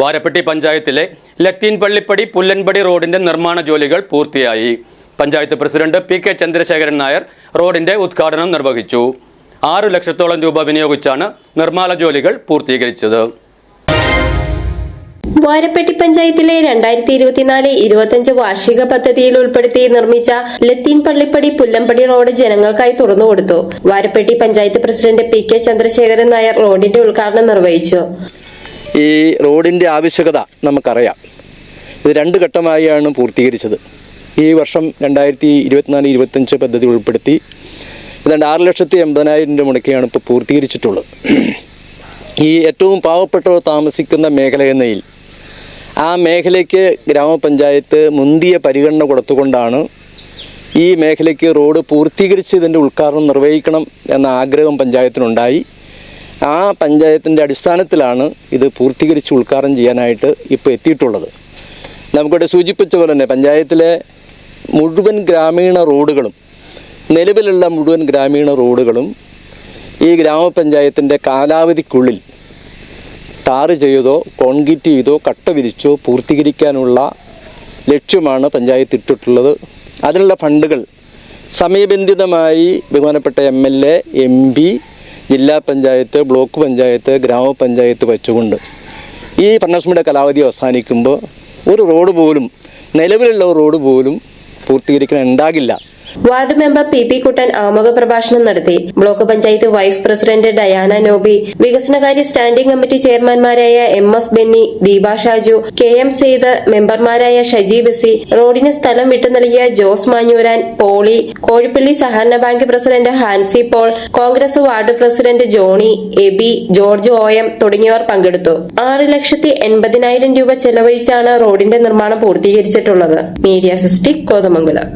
വാരപ്പെട്ടി പഞ്ചായത്തിലെ ലത്തീൻ പള്ളിപ്പടി പുല്ലൻപടി റോഡിന്റെ നിർമ്മാണ ജോലികൾ പൂർത്തിയായി. Panchayat president P K Chandrasekharan Nair റോഡിന്റെ ഉദ്ഘാടനം നിർവഹിച്ചു. ആറ് ലക്ഷത്തോളം രൂപ വിനിയോഗിച്ചാണ് നിർമ്മാണ ജോലികൾ പൂർത്തീകരിച്ചത്. വാരപ്പെട്ടി പഞ്ചായത്തിലെ രണ്ടായിരത്തി ഇരുപത്തിനാല് ഇരുപത്തിയഞ്ച് വാർഷിക പദ്ധതിയിൽ ഉൾപ്പെടുത്തി നിർമ്മിച്ച ലത്തീൻ പള്ളിപ്പടി പുല്ലമ്പടി റോഡ് ജനങ്ങൾക്കായി തുറന്നുകൊടുത്തു Varapetty panchayat president P K Chandrasekharan Nair റോഡിന്റെ ഉദ്ഘാടനം നിർവഹിച്ചു. ഈ റോഡിന്റെ ആവശ്യകത നമുക്കറിയാം. ഇത് രണ്ട് ഘട്ടമായാണ് പൂർത്തീകരിച്ചത്. ഈ വർഷം രണ്ടായിരത്തി ഇരുപത്തിനാല് ഇരുപത്തഞ്ച് പദ്ധതി ഉൾപ്പെടുത്തി ഏതാണ്ട് ആറ് ലക്ഷത്തി എൺപതിനായിരം രൂപ മുടക്കിയാണ് ഇപ്പോൾ പൂർത്തീകരിച്ചിട്ടുള്ളത്. ഈ ഏറ്റവും പാവപ്പെട്ടവർ താമസിക്കുന്ന മേഖല എന്നതിൽ ആ മേഖലയ്ക്ക് ഗ്രാമപഞ്ചായത്ത് മുന്തിയ പരിഗണന കൊടുത്തുകൊണ്ടാണ് ഈ മേഖലയ്ക്ക് റോഡ് പൂർത്തീകരിച്ച് ഇതിന്റെ ഉദ്ഘാടനം നിർവഹിക്കണം എന്ന ആഗ്രഹം പഞ്ചായത്തിനുണ്ടായി. ആ പഞ്ചായത്തിന്റെ അടിസ്ഥാനത്തിലാണ് ഇത് പൂർത്തീകരിച്ച് ഉദ്ഘാടനം ചെയ്യാനായിട്ട് ഇപ്പോൾ എത്തിയിട്ടുള്ളത്. നമുക്കിവിടെ സൂചിപ്പിച്ച പോലെ തന്നെ പഞ്ചായത്തിലെ മുഴുവൻ ഗ്രാമീണ റോഡുകളും നിലവിലുള്ള മുഴുവൻ ഗ്രാമീണ റോഡുകളും ഈ ഗ്രാമപഞ്ചായത്തിന്റെ കാലാവധിക്കുള്ളിൽ ടാർ ചെയ്തോ കോൺക്രീറ്റ് ചെയ്തോ കട്ട വിരിച്ചോ പൂർത്തീകരിക്കാനുള്ള ലക്ഷ്യമാണ് പഞ്ചായത്ത് ഇട്ടിട്ടുള്ളത്. അതിനുള്ള ഫണ്ടുകൾ സമയബന്ധിതമായി ബഹുമാനപ്പെട്ട M L A M P ജില്ലാ പഞ്ചായത്ത് ബ്ലോക്ക് പഞ്ചായത്ത് ഗ്രാമപഞ്ചായത്ത് വെച്ചുകൊണ്ട് ഈ ഭരണസമിതിയുടെ കാലാവധി അവസാനിക്കുമ്പോൾ ഒരു റോഡ് പോലും നിലവിലുള്ള റോഡ് പോലും പൂർത്തീകരിക്കാൻ ഉണ്ടാകില്ല. Ward member P P Kuttan ആമുഖ പ്രഭാഷണം നടത്തി. Block panchayat vice president Diana Noby വികസനകാര്യ standing committee ചെയർമാൻമാരായ M S Benny Deepa Shaju K M Saeed മെമ്പർമാരായ ഷജി ബസി റോഡിന് സ്ഥലം വിട്ടു നൽകിയ ജോസ് മാഞ്ഞൂരാൻ പോളി കോഴിപ്പള്ളി സഹകരണ bank president Hansi Paul Congress ward president Johny Aby George Oyam തുടങ്ങിയവർ പങ്കെടുത്തു. ആറ് ലക്ഷത്തി എൺപതിനായിരം രൂപ ചെലവഴിച്ചാണ് റോഡിന്റെ നിർമ്മാണം പൂർത്തീകരിച്ചിട്ടുള്ളത്. Media cystic Kothamangalam.